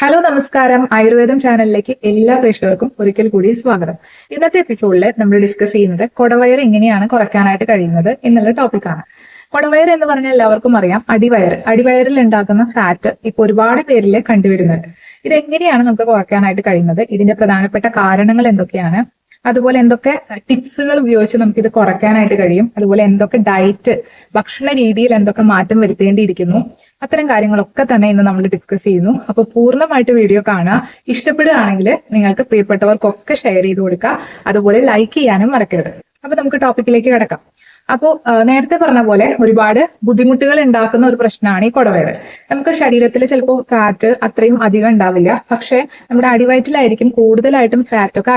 Hello നമസ്കാരം. ആയുർവേദം ചാനലിലേക്ക് എല്ലാ പ്രേക്ഷകർക്കും ഒരിക്കൽ കൂടി സ്വാഗതം. ഇന്നത്തെ എപ്പിസോഡിൽ നമ്മൾ ഡിസ്കസ് ചെയ്യുന്നത് കൊടവയർ എങ്ങനെയാണ് കുറയ്ക്കാനായിട്ട് കഴിയുന്നത് എന്നുള്ള ടോപ്പിക്കാണ് കൊടവയർ എന്ന് പറഞ്ഞാൽ എല്ലാവർക്കും അറിയാം അടിവയർ. അടിവയറിൽ ഉണ്ടാക്കുന്ന ഫാറ്റ് ഇപ്പൊ ഒരുപാട് പേരിൽ കണ്ടുവരുന്നുണ്ട്. ഇതെങ്ങനെയാണ് നമുക്ക് കുറയ്ക്കാനായിട്ട് കഴിയുന്നത്? ഇതിന്റെ പ്രധാനപ്പെട്ട കാരണങ്ങൾ എന്തൊക്കെയാണ്? അതുപോലെ എന്തൊക്കെ ടിപ്സുകൾ ഉപയോഗിച്ച് നമുക്ക് ഇത് കുറയ്ക്കാനായിട്ട് കഴിയും. അതുപോലെ എന്തൊക്കെ ഡയറ്റ് ഭക്ഷണ രീതിയിൽ എന്തൊക്കെ മാറ്റം വരുത്തേണ്ടിയിരിക്കുന്നു. അത്തരം കാര്യങ്ങളൊക്കെ തന്നെ ഇന്ന് നമ്മൾ ഡിസ്കസ് ചെയ്യുന്നു. അപ്പോൾ പൂർണമായിട്ട് വീഡിയോ കാണുക. ഇഷ്ടപ്പെടുകയാണെങ്കിൽ നിങ്ങൾക്ക് പ്രിയപ്പെട്ടവർക്കൊക്കെ ഷെയർ ചെയ്ത് കൊടുക്കുക. അതുപോലെ ലൈക്ക് ചെയ്യാനും മറക്കരുത്. അപ്പൊ നമുക്ക് ടോപ്പിക്കിലേക്ക് കിടക്കാം. അപ്പോൾ നേരത്തെ പറഞ്ഞ പോലെ ഒരുപാട് ബുദ്ധിമുട്ടുകൾ ഉണ്ടാക്കുന്ന ഒരു പ്രശ്നമാണ് ഈ കുടവയറ്. നമുക്ക് ശരീരത്തിൽ ചിലപ്പോൾ ഫാറ്റ് അത്രയും അധികം ഉണ്ടാവില്ല. പക്ഷേ നമ്മുടെ അടിവയറ്റിലായിരിക്കും കൂടുതലായിട്ടും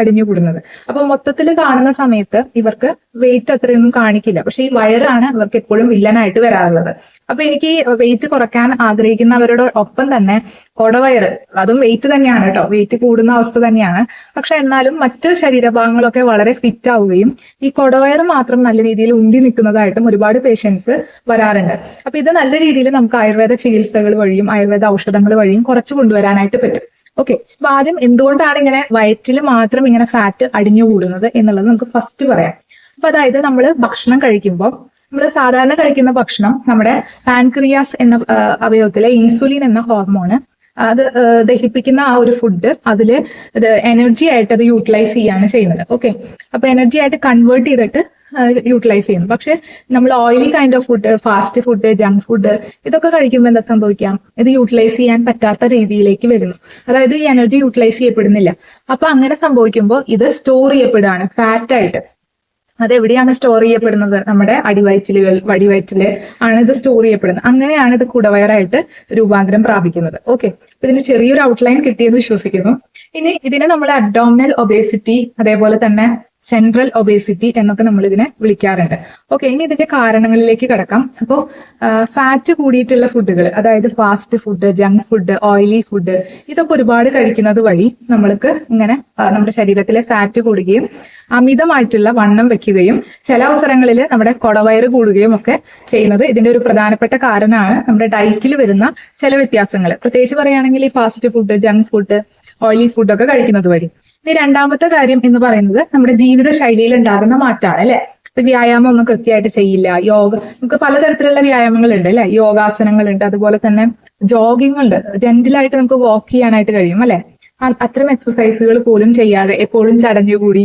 അടിഞ്ഞു കൂടുന്നത് അപ്പൊ മൊത്തത്തിൽ കാണുന്ന സമയത്ത് ഇവർക്ക് വെയിറ്റ് അത്രയൊന്നും കാണിക്കില്ല. പക്ഷെ ഈ വയറാണ് ഇവർക്ക് എപ്പോഴും വില്ലനായിട്ട് വരാറുള്ളത്. അപ്പൊ എനിക്ക് വെയിറ്റ് കുറയ്ക്കാൻ ആഗ്രഹിക്കുന്നവരുടെ ഒപ്പം തന്നെ കൊടവയറ് അതും വെയിറ്റ് തന്നെയാണ് കേട്ടോ വെയിറ്റ് കൂടുന്ന അവസ്ഥ തന്നെയാണ്. പക്ഷെ എന്നാലും മറ്റു ശരീരഭാഗങ്ങളൊക്കെ വളരെ ഫിറ്റ് ആവുകയും ഈ കൊടവയറ് മാത്രം നല്ല രീതിയിൽ ഉന്തി നിൽക്കുന്നതായിട്ടും ഒരുപാട് പേഷ്യൻസ് വരാറുണ്ട്. അപ്പൊ ഇത് നല്ല രീതിയിൽ നമുക്ക് ആയുർവേദ ചികിത്സകൾ വഴിയും ആയുർവേദ ഔഷധങ്ങൾ വഴിയും കുറച്ച് കൊണ്ടുവരാനായിട്ട് പറ്റും. ഓക്കെ. അപ്പൊ ആദ്യം എന്തുകൊണ്ടാണ് ഇങ്ങനെ വയറ്റിൽ മാത്രം ഇങ്ങനെ ഫാറ്റ് അടിഞ്ഞു കൂടുന്നത് എന്നുള്ളത് നമുക്ക് ഫസ്റ്റ് പറയാം. അപ്പൊ അതായത് നമ്മൾ ഭക്ഷണം കഴിക്കുമ്പോൾ നമ്മൾ സാധാരണ കഴിക്കുന്ന ഭക്ഷണം നമ്മുടെ പാൻക്രിയാസ് എന്ന അവയവത്തിലെ ഇൻസുലിൻ എന്ന ഹോർമോണ് അത് ദഹിപ്പിക്കുന്ന ആ ഒരു ഫുഡ് അതിൽ എനർജി ആയിട്ട് അത് യൂട്ടിലൈസ് ചെയ്യാണ് ചെയ്യുന്നത്. ഓക്കെ? അപ്പൊ എനർജി ആയിട്ട് കൺവേർട്ട് ചെയ്തിട്ട് യൂട്ടിലൈസ് ചെയ്യുന്നു. പക്ഷെ നമ്മൾ oily kind of food fast food junk food ഇതൊക്കെ കഴിക്കുമ്പോൾ എന്താ സംഭവിക്കാം? ഇത് യൂട്ടിലൈസ് ചെയ്യാൻ പറ്റാത്ത രീതിയിലേക്ക് വരുന്നു. അതായത് ഈ എനർജി യൂട്ടിലൈസ് ചെയ്യപ്പെടുന്നില്ല. അപ്പൊ അങ്ങനെ സംഭവിക്കുമ്പോൾ ഇത് സ്റ്റോർ ചെയ്യപ്പെടുകയാണ് ഫാറ്റ് ആയിട്ട് അത് എവിടെയാണ് സ്റ്റോർ ചെയ്യപ്പെടുന്നത്? നമ്മുടെ അടിവയറ്റിലുകൾ വടിവയറ്റിൽ ആണ് ഇത് സ്റ്റോർ ചെയ്യപ്പെടുന്നത്. അങ്ങനെയാണ് ഇത് കുടവയറായിട്ട് രൂപാന്തരം പ്രാപിക്കുന്നത്. ഓക്കെ ഇതിന് ചെറിയൊരു ഔട്ട്ലൈൻ കിട്ടിയെന്ന് വിശ്വസിക്കുന്നു. ഇനി ഇതിനെ നമ്മൾ അബ്ഡോമിനൽ ഒബേസിറ്റി അതേപോലെ തന്നെ സെൻട്രൽ ഒബേസിറ്റി എന്നൊക്കെ നമ്മൾ ഇതിനെ വിളിക്കാറുണ്ട്. ഓക്കെ ഇനി ഇതിന്റെ കാരണങ്ങളിലേക്ക് കിടക്കാം. അപ്പോൾ ഫാറ്റ് കൂടിയിട്ടുള്ള ഫുഡുകൾ അതായത് fast food junk food oily food ഇതൊക്കെ ഒരുപാട് കഴിക്കുന്നത് വഴി നമ്മൾക്ക് ഇങ്ങനെ നമ്മുടെ ശരീരത്തിലെ ഫാറ്റ് കൂടുകയും അമിതമായിട്ടുള്ള വണ്ണം വെക്കുകയും ചില അവസരങ്ങളിൽ നമ്മുടെ കൊടവയറ് കൂടുകയും ഒക്കെ ചെയ്യുന്നത് ഇതിന്റെ ഒരു പ്രധാനപ്പെട്ട കാരണമാണ് നമ്മുടെ ഡയറ്റിൽ വരുന്ന ചില വ്യത്യാസങ്ങൾ പ്രത്യേകിച്ച് പറയുകയാണെങ്കിൽ ഈ fast food junk food oily food ഒക്കെ കഴിക്കുന്നത് വഴി. ഇനി രണ്ടാമത്തെ കാര്യം എന്ന് പറയുന്നത് നമ്മുടെ ജീവിത ശൈലിയിൽ ഉണ്ടാകുന്ന മാറ്റമാണ് അല്ലെ? ഇപ്പൊ വ്യായാമം ഒന്നും കൃത്യമായിട്ട് ചെയ്യില്ല യോഗ നമുക്ക് പലതരത്തിലുള്ള വ്യായാമങ്ങൾ ഉണ്ട് അല്ലെ? യോഗാസനങ്ങളുണ്ട് അതുപോലെ തന്നെ ജോഗിംഗ് ഉണ്ട് ജെന്റിലായിട്ട് നമുക്ക് വാക്ക് ചെയ്യാനായിട്ട് കഴിയും അല്ലെ? അത്തരം എക്സസൈസുകൾ പോലും ചെയ്യാതെ എപ്പോഴും ചടഞ്ഞുകൂടി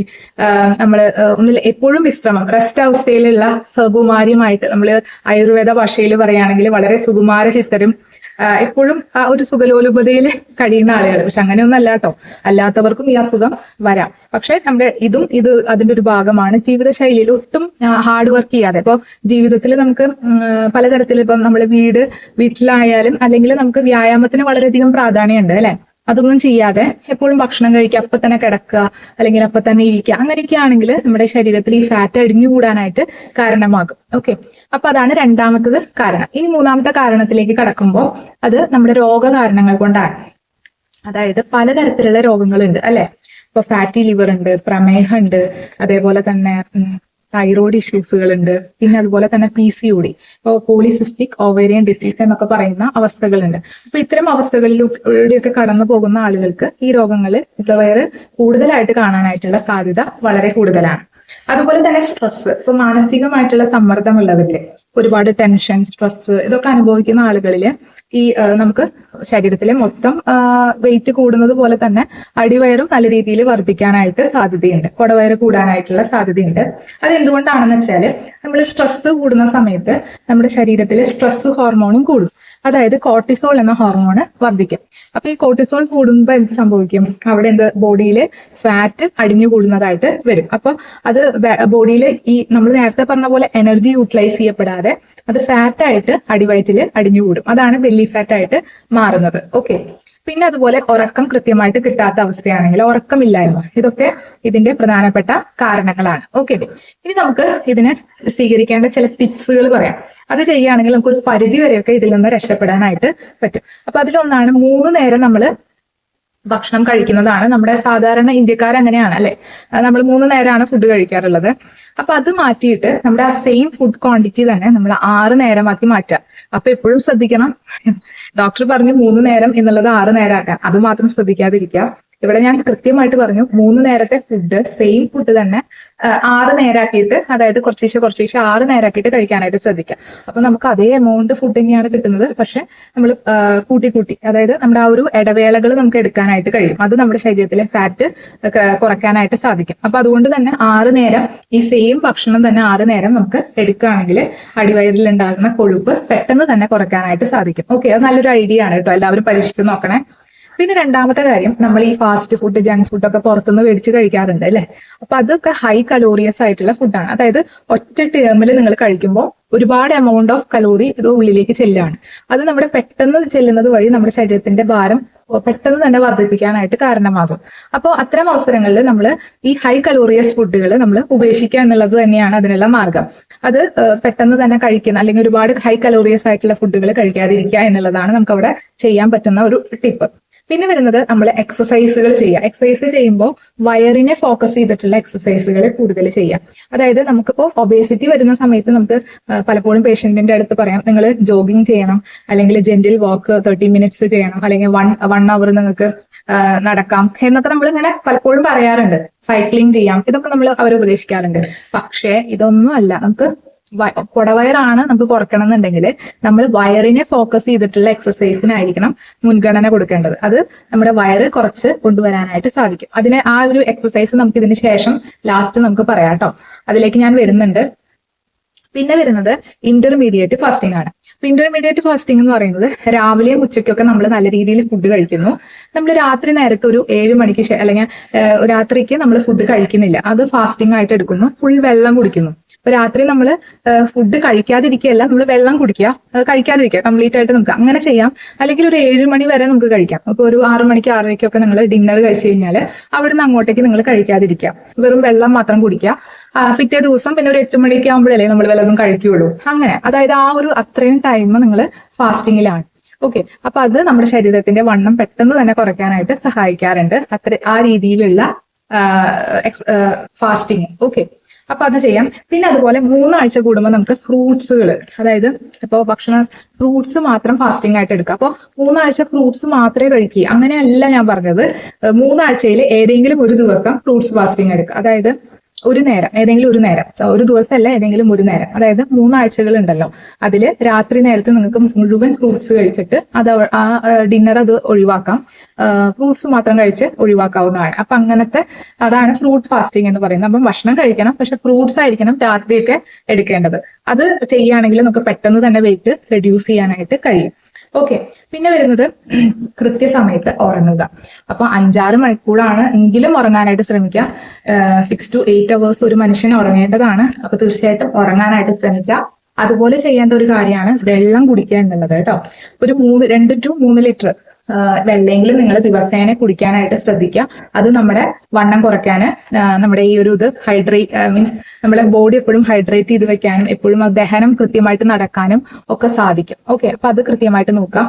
നമ്മൾ ഒന്നിൽ എപ്പോഴും വിശ്രമം റെസ്റ്റ് അവസ്ഥയിലുള്ള സുകുമാര്യമായിട്ട് നമ്മൾ ആയുർവേദ ഭാഷയിൽ പറയുകയാണെങ്കിൽ വളരെ സുകുമാര ചിത്തരും എപ്പോഴും ആ ഒരു സുഖലോലുപതയിൽ കഴിയുന്ന ആളുകൾ പക്ഷെ അങ്ങനെയൊന്നും അല്ല കേട്ടോ അല്ലാത്തവർക്കും ഈ അസുഖം വരാം. പക്ഷെ നമ്മുടെ ഇതും ഇത് അതിന്റെ ഒരു ഭാഗമാണ്. ജീവിതശൈലിയിൽ ഒട്ടും ഹാർഡ് വർക്ക് ചെയ്യാതെ. ഇപ്പൊ ജീവിതത്തിൽ നമുക്ക് പലതരത്തിൽ ഇപ്പൊ നമ്മൾ വീട് വീട്ടിലായാലും അല്ലെങ്കിൽ നമുക്ക് വ്യായാമത്തിന് വളരെയധികം പ്രാധാന്യമുണ്ട് അല്ലെ? അതൊന്നും ചെയ്യാതെ എപ്പോഴും ഭക്ഷണം കഴിക്കുക അപ്പൊ തന്നെ കിടക്കുക അല്ലെങ്കിൽ അപ്പൊ തന്നെ ഇരിക്കുക. അങ്ങനെയൊക്കെ ആണെങ്കിൽ നമ്മുടെ ശരീരത്തിൽ ഈ ഫാറ്റ് അടിഞ്ഞു കൂടാനായിട്ട് കാരണമാകും. ഓക്കെ അപ്പൊ അതാണ് രണ്ടാമത്തത് കാരണം. ഇനി മൂന്നാമത്തെ കാരണത്തിലേക്ക് കടക്കുമ്പോൾ അത് നമ്മുടെ രോഗകാരണങ്ങൾ കൊണ്ടാണ്. അതായത് പലതരത്തിലുള്ള രോഗങ്ങളുണ്ട് അല്ലെ? ഇപ്പൊ ഫാറ്റി ലിവർ ഉണ്ട് പ്രമേഹം ഉണ്ട് അതേപോലെ തന്നെ തൈറോയ്ഡ് ഇഷ്യൂസുകൾ ഉണ്ട് പിന്നെ അതുപോലെ തന്നെ പി സി ഒ ഡി ഇപ്പോൾ പോളിസിസ്റ്റിക് ഓവേരിയൻ ഡിസീസ് എന്നൊക്കെ പറയുന്ന അവസ്ഥകളുണ്ട്. അപ്പൊ ഇത്തരം അവസ്ഥകളിലൂടെയൊക്കെ കടന്നു പോകുന്ന ആളുകൾക്ക് ഈ രോഗങ്ങൾ വയറ് കൂടുതലായിട്ട് കാണാനായിട്ടുള്ള സാധ്യത വളരെ കൂടുതലാണ്. അതുപോലെ തന്നെ സ്ട്രെസ് ഇപ്പൊ മാനസികമായിട്ടുള്ള സമ്മർദ്ദമുള്ളവരിൽ ഒരുപാട് ടെൻഷൻ സ്ട്രെസ് ഇതൊക്കെ അനുഭവിക്കുന്ന ആളുകളിൽ ഈ നമുക്ക് ശരീരത്തിലെ മൊത്തം വെയിറ്റ് കൂടുന്നത് പോലെ തന്നെ അടിവയറും നല്ല രീതിയിൽ വർദ്ധിക്കാനായിട്ട് സാധ്യതയുണ്ട്. കൊടവയറ് കൂടാനായിട്ടുള്ള സാധ്യതയുണ്ട്. അത് എന്തുകൊണ്ടാണെന്ന് വെച്ചാൽ നമ്മൾ സ്ട്രെസ് കൂടുന്ന സമയത്ത് നമ്മുടെ ശരീരത്തിലെ സ്ട്രെസ് ഹോർമോണും കൂടും. അതായത് കോർട്ടിസോൾ എന്ന ഹോർമോൺ വർദ്ധിക്കും. അപ്പൊ ഈ കോർട്ടിസോൾ കൂടുമ്പോൾ എന്ത് സംഭവിക്കും? അവിടെ എന്ത്? ബോഡിയിൽ ഫാറ്റ് അടിഞ്ഞു കൂടുന്നതായിട്ട് വരും. അപ്പൊ അത് ബോഡിയിൽ ഈ നമ്മൾ നേരത്തെ പറഞ്ഞ പോലെ എനർജി യൂട്ടിലൈസ് ചെയ്യപ്പെടാതെ അത് ഫാറ്റായിട്ട് അടിവയറ്റിൽ അടിഞ്ഞു കൂടും. അതാണ് ബെല്ലി ഫാറ്റായിട്ട് മാറുന്നത്. ഓക്കെ പിന്നെ അതുപോലെ ഉറക്കം കൃത്യമായിട്ട് കിട്ടാത്ത അവസ്ഥയാണെങ്കിൽ ഉറക്കമില്ലായ്മ. ഇതൊക്കെ ഇതിന്റെ പ്രധാനപ്പെട്ട കാരണങ്ങളാണ്. ഓക്കെ ഇനി നമുക്ക് ഇതിന് സ്വീകരിക്കേണ്ട ചില ടിപ്സുകൾ പറയാം. അത് ചെയ്യുകയാണെങ്കിൽ നമുക്ക് ഒരു പരിധി വരെയൊക്കെ ഇതിൽ നിന്ന് രക്ഷപ്പെടാനായിട്ട് പറ്റും. അപ്പൊ അതിലൊന്നാണ് മൂന്ന് നേരം നമ്മൾ ഭക്ഷണം കഴിക്കുന്നതാണ് നമ്മുടെ സാധാരണ ഇന്ത്യക്കാർ അങ്ങനെയാണ് അല്ലെ നമ്മൾ മൂന്ന് നേരമാണ് ഫുഡ് കഴിക്കാറുള്ളത്. അപ്പൊ അത് മാറ്റിയിട്ട് നമ്മുടെ ആ സെയിം ഫുഡ് ക്വാണ്ടിറ്റി തന്നെ നമ്മൾ ആറ് നേരമാക്കി മാറ്റുക അപ്പൊ എപ്പോഴും ശ്രദ്ധിക്കണം. ഡോക്ടർ പറഞ്ഞു മൂന്ന് നേരം എന്നുള്ളത് ആറ് നേരമാക്കാൻ അത് മാത്രം ശ്രദ്ധിക്കാതിരിക്കുക. ഇവിടെ ഞാൻ കൃത്യമായിട്ട് പറഞ്ഞു മൂന്ന് നേരത്തെ ഫുഡ് സെയിം ഫുഡ് തന്നെ ആറ് നേരാക്കിയിട്ട് അതായത് കുറച്ചീശെ കുറച്ചീശെ ആറ് നേരാക്കിയിട്ട് കഴിക്കാനായിട്ട് ശ്രദ്ധിക്കാം. അപ്പൊ നമുക്ക് അതേ എമൗണ്ട് ഫുഡ് തന്നെയാണ് കിട്ടുന്നത് പക്ഷെ നമ്മൾ കൂട്ടി കൂട്ടി അതായത് നമ്മുടെ ആ ഒരു ഇടവേളകൾ നമുക്ക് എടുക്കാനായിട്ട് കഴിയും. അത് നമ്മുടെ ശരീരത്തിലെ ഫാറ്റ് കുറയ്ക്കാനായിട്ട് സാധിക്കും. അപ്പൊ അതുകൊണ്ട് തന്നെ ആറ് നേരം ഈ സെയിം ഭക്ഷണം തന്നെ ആറ് നേരം നമുക്ക് എടുക്കുകയാണെങ്കിൽ അടിവയറിൽ ഉണ്ടാകുന്ന കൊഴുപ്പ് പെട്ടെന്ന് തന്നെ കുറയ്ക്കാനായിട്ട് സാധിക്കും. ഓക്കെ അത് നല്ലൊരു ഐഡിയ ആണ് കേട്ടോ. എല്ലാവരും പരീക്ഷിച്ച് നോക്കണേ. പിന്നെ രണ്ടാമത്തെ കാര്യം നമ്മൾ ഈ ഫാസ്റ്റ് ഫുഡ് ജങ്ക് ഫുഡ് ഒക്കെ പുറത്തുനിന്ന് മേടിച്ച് കഴിക്കാറുണ്ട് അല്ലെ? അപ്പൊ അതൊക്കെ ഹൈ കലോറിയസ് ആയിട്ടുള്ള ഫുഡാണ് അതായത് ഒറ്റ ടേമിൽ നിങ്ങൾ കഴിക്കുമ്പോൾ ഒരുപാട് എമൗണ്ട് ഓഫ് കലോറി ഇത് ഉള്ളിലേക്ക് ചെല്ലാണ് അത് നമ്മുടെ പെട്ടെന്ന് ചെല്ലുന്നത് വഴി നമ്മുടെ ശരീരത്തിന്റെ ഭാരം പെട്ടെന്ന് തന്നെ വർദ്ധിപ്പിക്കാനായിട്ട് കാരണമാകും. അപ്പോൾ അത്തരം അവസരങ്ങളിൽ നമ്മൾ ഈ ഹൈ കലോറിയസ് ഫുഡുകൾ നമ്മൾ ഉപേക്ഷിക്കുക എന്നുള്ളത് തന്നെയാണ് അതിനുള്ള മാർഗം. അത് പെട്ടെന്ന് തന്നെ കഴിക്കുന്ന അല്ലെങ്കിൽ ഒരുപാട് ഹൈ കലോറിയസ് ആയിട്ടുള്ള ഫുഡുകൾ കഴിക്കാതിരിക്കുക എന്നുള്ളതാണ് നമുക്ക് അവിടെ ചെയ്യാൻ പറ്റുന്ന ഒരു ടിപ്പ് പിന്നെ വരുന്നത് നമ്മൾ എക്സസൈസുകൾ ചെയ്യുക. എക്സസൈസ് ചെയ്യുമ്പോൾ വയറിനെ ഫോക്കസ് ചെയ്തിട്ടുള്ള എക്സസൈസുകൾ കൂടുതൽ ചെയ്യുക. അതായത് നമുക്കിപ്പോൾ ഒബേസിറ്റി വരുന്ന സമയത്ത് നമുക്ക് പലപ്പോഴും പേഷ്യന്റിന്റെ അടുത്ത് പറയാം നിങ്ങൾ ജോഗിങ് ചെയ്യണം അല്ലെങ്കിൽ ജെന്റിൽ വാക്ക് തേർട്ടി മിനിറ്റ്സ് ചെയ്യണം അല്ലെങ്കിൽ വൺ വൺ അവർ നിങ്ങൾക്ക് നടക്കാം എന്നൊക്കെ നമ്മൾ ഇങ്ങനെ പലപ്പോഴും പറയാറുണ്ട്. സൈക്ലിംഗ് ചെയ്യാം ഇതൊക്കെ നമ്മൾ അവർ ഉപദേശിക്കാറുണ്ട്. പക്ഷേ ഇതൊന്നും അല്ല. നമുക്ക് കുടവയറാണ് നമുക്ക് കുറയ്ക്കണം എന്നുണ്ടെങ്കിൽ നമ്മൾ വയറിനെ ഫോക്കസ് ചെയ്തിട്ടുള്ള എക്സസൈസിനായിരിക്കണം മുൻഗണന കൊടുക്കേണ്ടത്. അത് നമ്മുടെ വയറ് കുറച്ച് കൊണ്ടുവരാനായിട്ട് സാധിക്കും. അതിന് ആ ഒരു എക്സസൈസ് നമുക്ക് ഇതിന് ശേഷം ലാസ്റ്റ് നമുക്ക് പറയാം കേട്ടോ അതിലേക്ക് ഞാൻ വരുന്നുണ്ട്. പിന്നെ വരുന്നത് ഇന്റർമീഡിയറ്റ് ഫാസ്റ്റിംഗ് ആണ്. ഇന്റർമീഡിയറ്റ് ഫാസ്റ്റിംഗ് എന്ന് പറയുന്നത് രാവിലെയും ഉച്ചയ്ക്കൊക്കെ നമ്മൾ നല്ല രീതിയിൽ ഫുഡ് കഴിക്കുന്നു. നമ്മൾ രാത്രി നേരത്തെ ഒരു ഏഴ് മണിക്ക് അല്ലെങ്കിൽ രാത്രിക്ക് നമ്മൾ ഫുഡ് കഴിക്കുന്നില്ല. അത് ഫാസ്റ്റിംഗ് ആയിട്ട് എടുക്കുന്നു. ഫുൾ വെള്ളം കുടിക്കുന്നു. രാത്രി നമ്മൾ ഫുഡ് കഴിക്കാതിരിക്കുകയല്ല നമ്മൾ വെള്ളം കുടിക്കുക കഴിക്കാതിരിക്കുക കംപ്ലീറ്റ് ആയിട്ട് നമുക്ക് അങ്ങനെ ചെയ്യാം. അല്ലെങ്കിൽ ഒരു ഏഴ് മണി വരെ നമുക്ക് കഴിക്കാം. അപ്പൊ ഒരു ആറ് മണിക്ക് ആറരയ്ക്കൊക്കെ നിങ്ങൾ ഡിന്നർ കഴിച്ചു കഴിഞ്ഞാൽ അവിടുന്ന് അങ്ങോട്ടേക്ക് നിങ്ങൾ കഴിക്കാതിരിക്കുക. വെറും വെള്ളം മാത്രം കുടിക്കുക. പിറ്റേ ദിവസം പിന്നെ ഒരു എട്ട് മണിയൊക്കെ ആകുമ്പോഴല്ലേ നമ്മൾ വല്ലതും കഴിക്കുകയുള്ളൂ. അങ്ങനെ അതായത് ആ ഒരു അത്രയും ടൈം നിങ്ങൾ ഫാസ്റ്റിങ്ങിലാണ് ഓക്കെ അപ്പൊ അത് നമ്മുടെ ശരീരത്തിന്റെ വണ്ണം പെട്ടെന്ന് തന്നെ കുറയ്ക്കാനായിട്ട് സഹായിക്കാറുണ്ട്. അത്ര ആ രീതിയിലുള്ള ഫാസ്റ്റിങ് ഓക്കെ അപ്പൊ അത് ചെയ്യാം. പിന്നെ അതുപോലെ മൂന്നാഴ്ച കൂടുമ്പോൾ നമുക്ക് ഫ്രൂട്ട്സുകൾ അതായത് ഇപ്പോൾ ഭക്ഷണ ഫ്രൂട്ട്സ് മാത്രം ഫാസ്റ്റിംഗ് ആയിട്ട് എടുക്കുക അപ്പോൾ മൂന്നാഴ്ച ഫ്രൂട്ട്സ് മാത്രമേ കഴിക്കുക അങ്ങനെയല്ല ഞാൻ പറഞ്ഞത്. മൂന്നാഴ്ചയിൽ ഏതെങ്കിലും ഒരു ദിവസം ഫ്രൂട്ട്സ് ഫാസ്റ്റിംഗ് എടുക്കുക. അതായത് ഒരു നേരം ഏതെങ്കിലും ഒരു നേരം. ഒരു ദിവസമല്ല ഏതെങ്കിലും ഒരു നേരം. അതായത് മൂന്നാഴ്ചകൾ ഉണ്ടല്ലോ അതിൽ രാത്രി നേരത്ത് നിങ്ങൾക്ക് മുഴുവൻ ഫ്രൂട്ട്സ് കഴിച്ചിട്ട് അത് ആ ഡിന്നർ അത് ഒഴിവാക്കാം. ഫ്രൂട്ട്സ് മാത്രം കഴിച്ച് ഒഴിവാക്കാവുന്നതാണ്. അപ്പൊ അങ്ങനത്തെ അതാണ് ഫ്രൂട്ട് ഫാസ്റ്റിംഗ് എന്ന് പറയുന്നത്. അപ്പം ഭക്ഷണം കഴിക്കണം പക്ഷെ ഫ്രൂട്ട്സ് ആയിരിക്കണം രാത്രിയൊക്കെ എടുക്കേണ്ടത്. അത് ചെയ്യുകയാണെങ്കിൽ നമുക്ക് പെട്ടെന്ന് തന്നെ വെയിറ്റ് റെഡ്യൂസ് ചെയ്യാനായിട്ട് കഴിയും. ഓക്കെ പിന്നെ വരുന്നത് കൃത്യസമയത്ത് ഉറങ്ങുക. അപ്പൊ അഞ്ചാറ് മണിക്കൂറാണ് എങ്കിലും ഉറങ്ങാനായിട്ട് ശ്രമിക്കുക. സിക്സ് ടു എയ്റ്റ് അവേഴ്സ് ഒരു മനുഷ്യൻ ഉറങ്ങേണ്ടതാണ്. അപ്പൊ തീർച്ചയായിട്ടും ഉറങ്ങാനായിട്ട് ശ്രമിക്കുക. അതുപോലെ ചെയ്യേണ്ട ഒരു കാര്യമാണ് വെള്ളം കുടിക്കുക എന്നുള്ളത് കേട്ടോ. ഒരു മൂന്ന് രണ്ട് ടു മൂന്ന് ലിറ്റർ വെള്ളമെങ്കിലും നിങ്ങൾ ദിവസേന കുടിക്കാനായിട്ട് ശ്രദ്ധിക്കുക. അത് നമ്മുടെ വണ്ണം കുറയ്ക്കാന് നമ്മുടെ ഈ ഒരു ഇത് ഹൈഡ്രേറ്റ് മീൻസ് നമ്മുടെ ബോഡി എപ്പോഴും ഹൈഡ്രേറ്റ് ചെയ്ത് വെക്കാനും എപ്പോഴും ദഹനം കൃത്യമായിട്ട് നടക്കാനും ഒക്കെ സാധിക്കും. ഓക്കെ അപ്പൊ അത് കൃത്യമായിട്ട് നോക്കാം.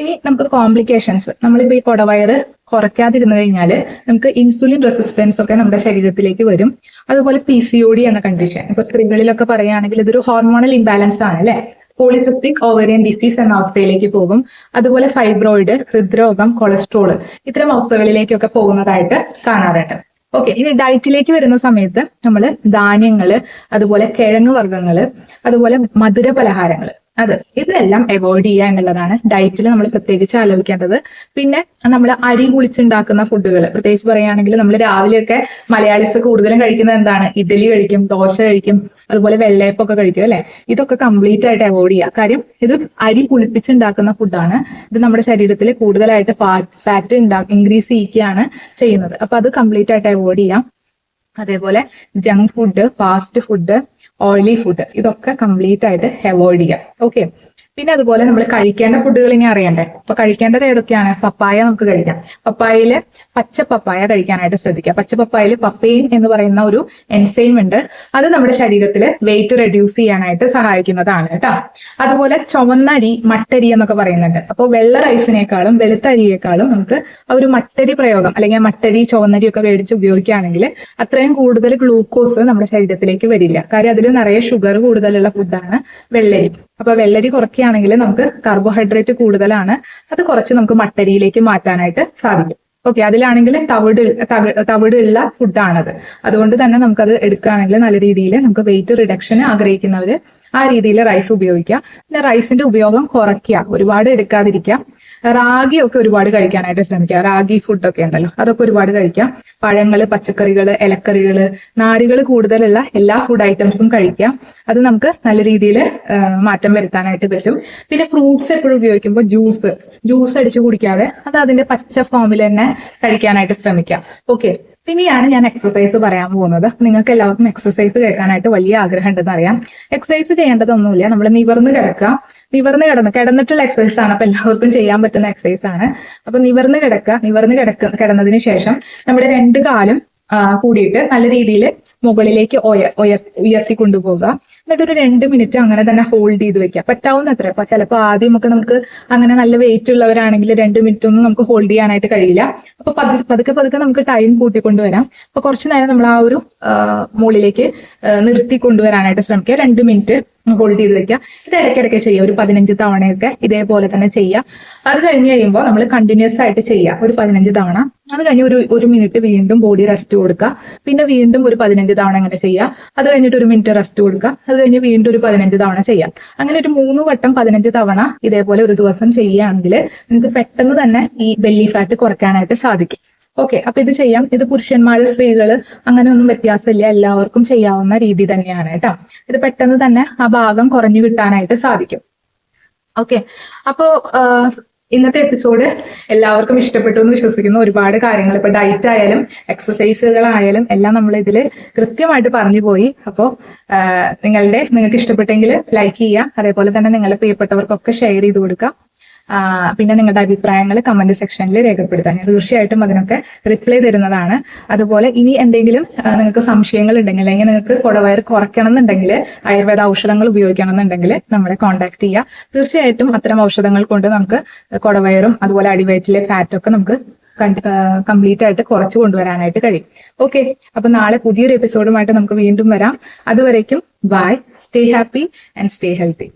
ഇനി നമുക്ക് കോംപ്ലിക്കേഷൻസ് നമ്മളിപ്പോ ഈ കൊടവയറ് കുറയ്ക്കാതിരുന്നു കഴിഞ്ഞാൽ നമുക്ക് ഇൻസുലിൻ റെസിസ്റ്റൻസ് ഒക്കെ നമ്മുടെ ശരീരത്തിലേക്ക് വരും. അതുപോലെ പി സി ഒ ഡി എന്ന കണ്ടീഷൻ ഇപ്പൊ സ്ത്രീകളിലൊക്കെ പറയുകയാണെങ്കിൽ ഇതൊരു ഹോർമോണൽ ഇംബാലൻസ് ആണ് അല്ലെ? പോളിസിസ്റ്റിക് ഓവറിയൻ ഡിസീസ് എന്ന അവസ്ഥയിലേക്ക് പോകും. അതുപോലെ ഫൈബ്രോയിഡ് ഹൃദ്രോഗം കൊളസ്ട്രോൾ ഇത്തരം അവസ്ഥകളിലേക്കൊക്കെ പോകുന്നതായിട്ട് കാണാറുണ്ട്. ഓക്കെ ഇനി ഡയറ്റിലേക്ക് വരുന്ന സമയത്ത് നമ്മൾ ധാന്യങ്ങൾ അതുപോലെ കിഴങ്ങ് വർഗങ്ങൾ അതുപോലെ മധുര പലഹാരങ്ങൾ അത് ഇതെല്ലാം അവോയ്ഡ് ചെയ്യുക എന്നുള്ളതാണ് ഡയറ്റിൽ നമ്മൾ പ്രത്യേകിച്ച് ആലോചിക്കേണ്ടത്. പിന്നെ നമ്മൾ അരി കുളിച്ചുണ്ടാക്കുന്ന ഫുഡുകൾ പ്രത്യേകിച്ച് പറയുകയാണെങ്കിൽ നമ്മൾ രാവിലെയൊക്കെ മലയാളീസ് കൂടുതലും കഴിക്കുന്നത് എന്താണ്? ഇഡലി കഴിക്കും ദോശ കഴിക്കും അതുപോലെ വെള്ളയപ്പൊക്കെ കഴിക്കും അല്ലെ? ഇതൊക്കെ കംപ്ലീറ്റ് ആയിട്ട് അവോയ്ഡ് ചെയ്യുക. കാര്യം ഇത് അരി കുളിപ്പിച്ചുണ്ടാക്കുന്ന ഫുഡാണ് ഇത് നമ്മുടെ ശരീരത്തിൽ കൂടുതലായിട്ട് ഫാറ്റ് ഇൻക്രീസ് ചെയ്യിക്കുകയാണ് ചെയ്യുന്നത്. അപ്പൊ അത് കംപ്ലീറ്റ് ആയിട്ട് അവോയ്ഡ് ചെയ്യാം. അതേപോലെ junk food fast food oily food ഇതൊക്കെ കംപ്ലീറ്റ് ആയിട്ട് അവോയ്ഡ് ചെയ്യാം. ഓക്കെ പിന്നെ അതുപോലെ നമ്മൾ കഴിക്കേണ്ട ഫുഡുകൾ ഇനി അറിയണ്ടേ? അപ്പൊ കഴിക്കേണ്ടത് ഏതൊക്കെയാണ്? പപ്പായ നമുക്ക് കഴിക്കാം. പപ്പായയിൽ പച്ച പപ്പായ കഴിക്കാനായിട്ട് ശ്രദ്ധിക്കുക. പച്ച പപ്പായയിൽ പപ്പയിൻ എന്ന് പറയുന്ന ഒരു എൻസൈം ഉണ്ട്. അത് നമ്മുടെ ശരീരത്തിൽ വെയിറ്റ് റെഡ്യൂസ് ചെയ്യാനായിട്ട് സഹായിക്കുന്നതാണ് കേട്ടോ. അതുപോലെ ചുവന്ന അരി മട്ടരി എന്നൊക്കെ പറയുന്നുണ്ട്. അപ്പോൾ വെള്ള റൈസിനേക്കാളും വെളുത്ത അരിയേക്കാളും നമുക്ക് ആ ഒരു മട്ടരി പ്രയോഗം അല്ലെങ്കിൽ മട്ടരി ചുവന്നരി ഒക്കെ മേടിച്ച് ഉപയോഗിക്കുകയാണെങ്കിൽ അത്രയും കൂടുതൽ ഗ്ലൂക്കോസ് നമ്മുടെ ശരീരത്തിലേക്ക് വരില്ല. കാര്യം അതിൽ നിറയെ ഷുഗർ കൂടുതലുള്ള ഫുഡാണ് വെള്ളരി. അപ്പൊ വെള്ളരി കുറയ്ക്കുകയാണെങ്കിൽ നമുക്ക് കാർബോഹൈഡ്രേറ്റ് കൂടുതലാണ്. അത് കുറച്ച് നമുക്ക് മട്ടരിയിലേക്ക് മാറ്റാനായിട്ട് സാധിക്കും. ഓക്കെ അതിലാണെങ്കിൽ തവിട് തവിടുള്ള ഫുഡാണത് അതുകൊണ്ട് തന്നെ നമുക്കത് എടുക്കുകയാണെങ്കിൽ നല്ല രീതിയിൽ നമുക്ക് വെയിറ്റ് റിഡക്ഷൻ ആഗ്രഹിക്കുന്നവര് ആ രീതിയിൽ റൈസ് ഉപയോഗിക്കുക. പിന്നെ റൈസിന്റെ ഉപയോഗം കുറയ്ക്കുക. ഒരുപാട് എടുക്കാതിരിക്കുക. റാഗി ഒക്കെ ഒരുപാട് കഴിക്കാനായിട്ട് ശ്രമിക്കുക റാഗി ഫുഡൊക്കെ ഉണ്ടല്ലോ. അതൊക്കെ ഒരുപാട് കഴിക്കാം. പഴങ്ങൾ പച്ചക്കറികൾ ഇലക്കറികൾ നാരുകൾ കൂടുതലുള്ള എല്ലാ ഫുഡ് ഐറ്റംസും കഴിക്കാം. അത് നമുക്ക് നല്ല രീതിയിൽ മാറ്റം വരുത്താനായിട്ട് പറ്റും. പിന്നെ ഫ്രൂട്ട്സ് എപ്പോഴും ഉപയോഗിക്കുമ്പോൾ ജ്യൂസ് ജ്യൂസ് അടിച്ച് കുടിക്കാതെ അത് അതിന്റെ പച്ച ഫോമിൽ തന്നെ കഴിക്കാനായിട്ട് ശ്രമിക്കാം. ഓക്കെ പിന്നെയാണ് ഞാൻ എക്സസൈസ് പറയാൻ പോകുന്നത്. നിങ്ങൾക്ക് എല്ലാവർക്കും എക്സസൈസ് കേൾക്കാനായിട്ട് വലിയ ആഗ്രഹം ഉണ്ടെന്ന് അറിയാം. എക്സസൈസ് ചെയ്യേണ്ടതൊന്നുമില്ല. നമ്മൾ നിവർന്ന് കിടക്കുക നിവർന്ന് കിടന്ന് കിടന്നിട്ടുള്ള എക്സസൈസ് ആണ് അപ്പൊ എല്ലാവർക്കും ചെയ്യാൻ പറ്റുന്ന എക്സസൈസ് ആണ്. അപ്പൊ നിവർന്ന് കിടക്കുക നിവർന്ന് കിടക്ക കിടന്നതിന് ശേഷം നമ്മുടെ രണ്ട് കാലും കൂടിയിട്ട് നല്ല രീതിയിൽ മുകളിലേക്ക് ഉയർ ഉയർ ഉയർത്തി കൊണ്ടുപോകുക എന്നിട്ട് ഒരു രണ്ട് മിനിറ്റ് അങ്ങനെ തന്നെ ഹോൾഡ് ചെയ്ത് വെക്കുക. പറ്റാവുന്ന അത്ര അപ്പൊ ചിലപ്പോൾ ആദ്യമൊക്കെ നമുക്ക് അങ്ങനെ നല്ല വെയിറ്റ് ഉള്ളവരാണെങ്കിൽ രണ്ട് മിനിറ്റ് ഒന്നും നമുക്ക് ഹോൾഡ് ചെയ്യാനായിട്ട് കഴിയില്ല. അപ്പൊ പതു- പതുക്കെ പതുക്കെ നമുക്ക് ടൈം കൂട്ടിക്കൊണ്ടുവരാം. അപ്പൊ കുറച്ച് നേരം നമ്മൾ ആ ഒരു മുകളിലേക്ക് നിർത്തി കൊണ്ടുവരാനായിട്ട് ശ്രമിക്കുക. രണ്ട് മിനിറ്റ് ഹോൾഡ് ചെയ്ത് വെക്കുക. ഇത് ഇടയ്ക്കിടയ്ക്ക് ചെയ്യുക. ഒരു പതിനഞ്ച് തവണയൊക്കെ ഇതേപോലെ തന്നെ ചെയ്യുക. അത് കഴിഞ്ഞ് കഴിയുമ്പോൾ നമ്മൾ കണ്ടിന്യൂസ് ആയിട്ട് ചെയ്യുക. ഒരു പതിനഞ്ച് തവണ. അത് കഴിഞ്ഞ് ഒരു ഒരു മിനിറ്റ് വീണ്ടും ബോഡി റെസ്റ്റ് കൊടുക്കുക. പിന്നെ വീണ്ടും ഒരു പതിനഞ്ച് തവണ അങ്ങനെ ചെയ്യുക. അത് കഴിഞ്ഞിട്ട് ഒരു മിനിറ്റ് റെസ്റ്റ് കൊടുക്കുക. അത് കഴിഞ്ഞ് വീണ്ടും ഒരു പതിനഞ്ച് തവണ ചെയ്യാം അങ്ങനെ ഒരു മൂന്ന് വട്ടം പതിനഞ്ച് തവണ ഇതേപോലെ ഒരു ദിവസം ചെയ്യുകയാണെങ്കിൽ നിങ്ങൾക്ക് പെട്ടെന്ന് തന്നെ ഈ ബെല്ലി ഫാറ്റ് കുറയ്ക്കാനായിട്ട് സാധിക്കും. ഓക്കെ അപ്പൊ ഇത് ചെയ്യാം. ഇത് പുരുഷന്മാര് സ്ത്രീകൾ അങ്ങനെ ഒന്നും വ്യത്യാസമില്ല. എല്ലാവർക്കും ചെയ്യാവുന്ന രീതി തന്നെയാണ് കേട്ടോ. ഇത് പെട്ടെന്ന് തന്നെ ആ ഭാഗം കുറഞ്ഞു കിട്ടാനായിട്ട് സാധിക്കും. ഓക്കെ അപ്പോ ഇന്നത്തെ എപ്പിസോഡ് എല്ലാവർക്കും ഇഷ്ടപ്പെട്ടു എന്ന് വിശ്വസിക്കുന്നു. ഒരുപാട് കാര്യങ്ങൾ ഇപ്പൊ ഡയറ്റ് ആയാലും എക്സസൈസുകളായാലും എല്ലാം നമ്മൾ ഇതിൽ കൃത്യമായിട്ട് പറഞ്ഞു പോയി. അപ്പോൾ നിങ്ങളുടെ നിങ്ങൾക്ക് ഇഷ്ടപ്പെട്ടെങ്കിൽ ലൈക്ക് ചെയ്യുക. അതേപോലെ തന്നെ നിങ്ങളുടെ പ്രിയപ്പെട്ടവർക്കൊക്കെ ഷെയർ ചെയ്ത് കൊടുക്കുക. പിന്നെ നിങ്ങളുടെ അഭിപ്രായങ്ങൾ കമന്റ് സെക്ഷനിൽ രേഖപ്പെടുത്താൻ. ഞാൻ തീർച്ചയായിട്ടും അതിനൊക്കെ റിപ്ലൈ തരുന്നതാണ്. അതുപോലെ ഇനി എന്തെങ്കിലും നിങ്ങൾക്ക് സംശയങ്ങൾ ഉണ്ടെങ്കിൽ അല്ലെങ്കിൽ നിങ്ങൾക്ക് കുടവയർ കുറയ്ക്കണം എന്നുണ്ടെങ്കിൽ ആയുർവേദ ഔഷധങ്ങൾ ഉപയോഗിക്കണം എന്നുണ്ടെങ്കിൽ നമ്മളെ കോൺടാക്ട് ചെയ്യുക തീർച്ചയായിട്ടും അത്തരം ഔഷധങ്ങൾ കൊണ്ട് നമുക്ക് കുടവയറും അതുപോലെ അടിവയറ്റിലെ ഫാറ്റൊക്കെ നമുക്ക് കംപ്ലീറ്റ് ആയിട്ട് കുറച്ച് കൊണ്ടുവരാനായിട്ട് കഴിയും. ഓക്കെ അപ്പൊ നാളെ പുതിയൊരു എപ്പിസോഡുമായിട്ട് നമുക്ക് വീണ്ടും വരാം. അതുവരേക്കും bye stay happy and stay healthy